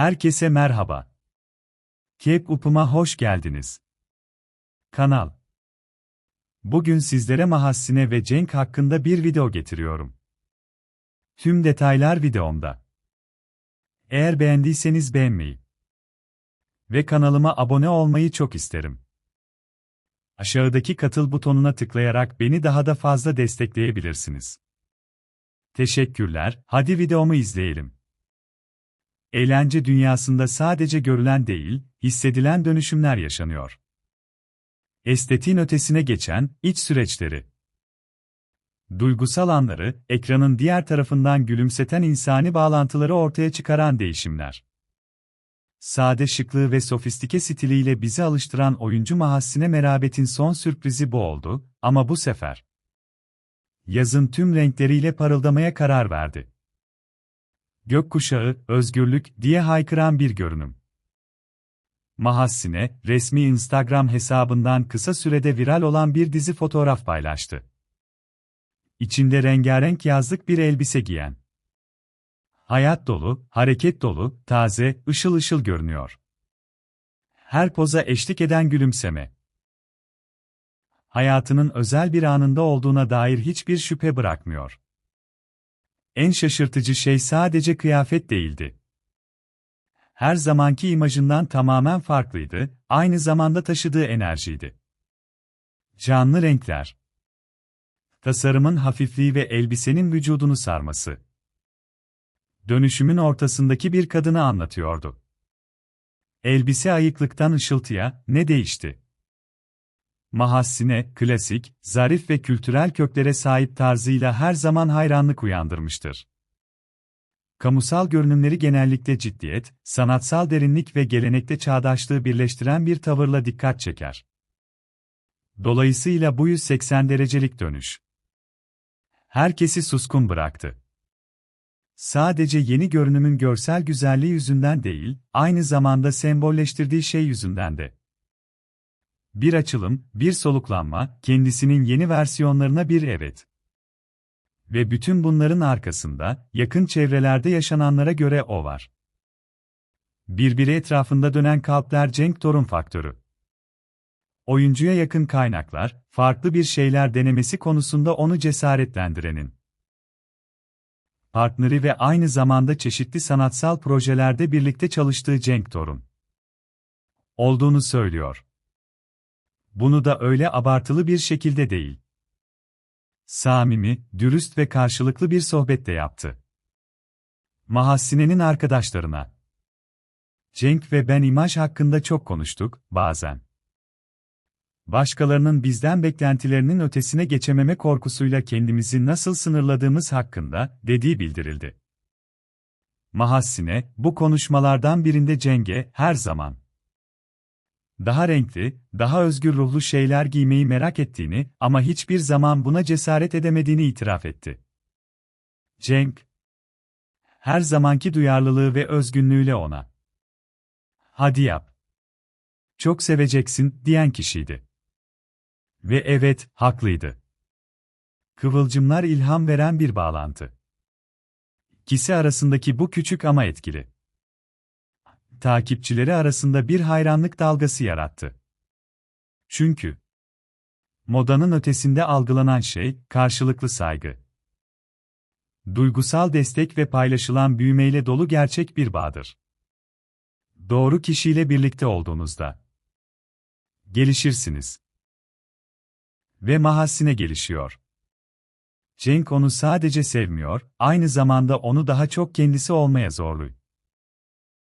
Herkese merhaba. Kep Up'uma hoş geldiniz. Kanal. Bugün sizlere Mahassine ve Cenk hakkında bir video getiriyorum. Tüm detaylar videomda. Eğer beğendiyseniz beğenmeyi ve kanalıma abone olmayı çok isterim. Aşağıdaki katıl butonuna tıklayarak beni daha da fazla destekleyebilirsiniz. Teşekkürler, hadi videomu izleyelim. Eğlence dünyasında sadece görülen değil, hissedilen dönüşümler yaşanıyor. Estetiğin ötesine geçen iç süreçleri. Duygusal anları, ekranın diğer tarafından gülümseten insani bağlantıları ortaya çıkaran değişimler. Sade şıklığı ve sofistike stiliyle bizi alıştıran oyuncu Mahassine Merabet'in son sürprizi bu oldu ama bu sefer yazın tüm renkleriyle parıldamaya karar verdi. Gökkuşağı, özgürlük diye haykıran bir görünüm. Mahassine, resmi Instagram hesabından kısa sürede viral olan bir dizi fotoğraf paylaştı. İçinde rengarenk yazlık bir elbise giyen. Hayat dolu, hareket dolu, taze, ışıl ışıl görünüyor. Her poza eşlik eden gülümseme. Hayatının özel bir anında olduğuna dair hiçbir şüphe bırakmıyor. En şaşırtıcı şey sadece kıyafet değildi. Her zamanki imajından tamamen farklıydı, aynı zamanda taşıdığı enerjiydi. Canlı renkler. Tasarımın hafifliği ve elbisenin vücudunu sarması. Dönüşümün ortasındaki bir kadını anlatıyordu. Elbise ayıklıktan ışıltıya, ne değişti? Mahassine, klasik, zarif ve kültürel köklere sahip tarzıyla her zaman hayranlık uyandırmıştır. Kamusal görünümleri genellikle ciddiyet, sanatsal derinlik ve gelenekte çağdaşlığı birleştiren bir tavırla dikkat çeker. Dolayısıyla bu 180 derecelik dönüş herkesi suskun bıraktı. Sadece yeni görünümün görsel güzelliği yüzünden değil, aynı zamanda sembolleştirdiği şey yüzünden de. Bir açılım, bir soluklanma, kendisinin yeni versiyonlarına bir evet. Ve bütün bunların arkasında, yakın çevrelerde yaşananlara göre o var. Birbiri etrafında dönen kalpler Cenk Torun faktörü. Oyuncuya yakın kaynaklar, farklı bir şeyler denemesi konusunda onu cesaretlendirenin partneri ve aynı zamanda çeşitli sanatsal projelerde birlikte çalıştığı Cenk Torun olduğunu söylüyor. Bunu da öyle abartılı bir şekilde değil. Samimi, dürüst ve karşılıklı bir sohbette yaptı. Mahassine'nin arkadaşlarına. Cenk ve ben imaj hakkında çok konuştuk, bazen. Başkalarının bizden beklentilerinin ötesine geçememe korkusuyla kendimizi nasıl sınırladığımız hakkında, dediği bildirildi. Mahassine, bu konuşmalardan birinde Ceng'e, her zaman daha renkli, daha özgür ruhlu şeyler giymeyi merak ettiğini ama hiçbir zaman buna cesaret edemediğini itiraf etti. Cenk, her zamanki duyarlılığı ve özgünlüğüyle ona "Hadi yap. Çok seveceksin." diyen kişiydi. Ve evet, haklıydı. Kıvılcımlar ilham veren bir bağlantı. İkisi arasındaki bu küçük ama etkili takipçileri arasında bir hayranlık dalgası yarattı. Çünkü modanın ötesinde algılanan şey karşılıklı saygı. Duygusal destek ve paylaşılan büyümeyle dolu gerçek bir bağdır. Doğru kişiyle birlikte olduğunuzda gelişirsiniz. Ve mahassine gelişiyor. Cenk onu sadece sevmiyor, aynı zamanda onu daha çok kendisi olmaya zorluyor.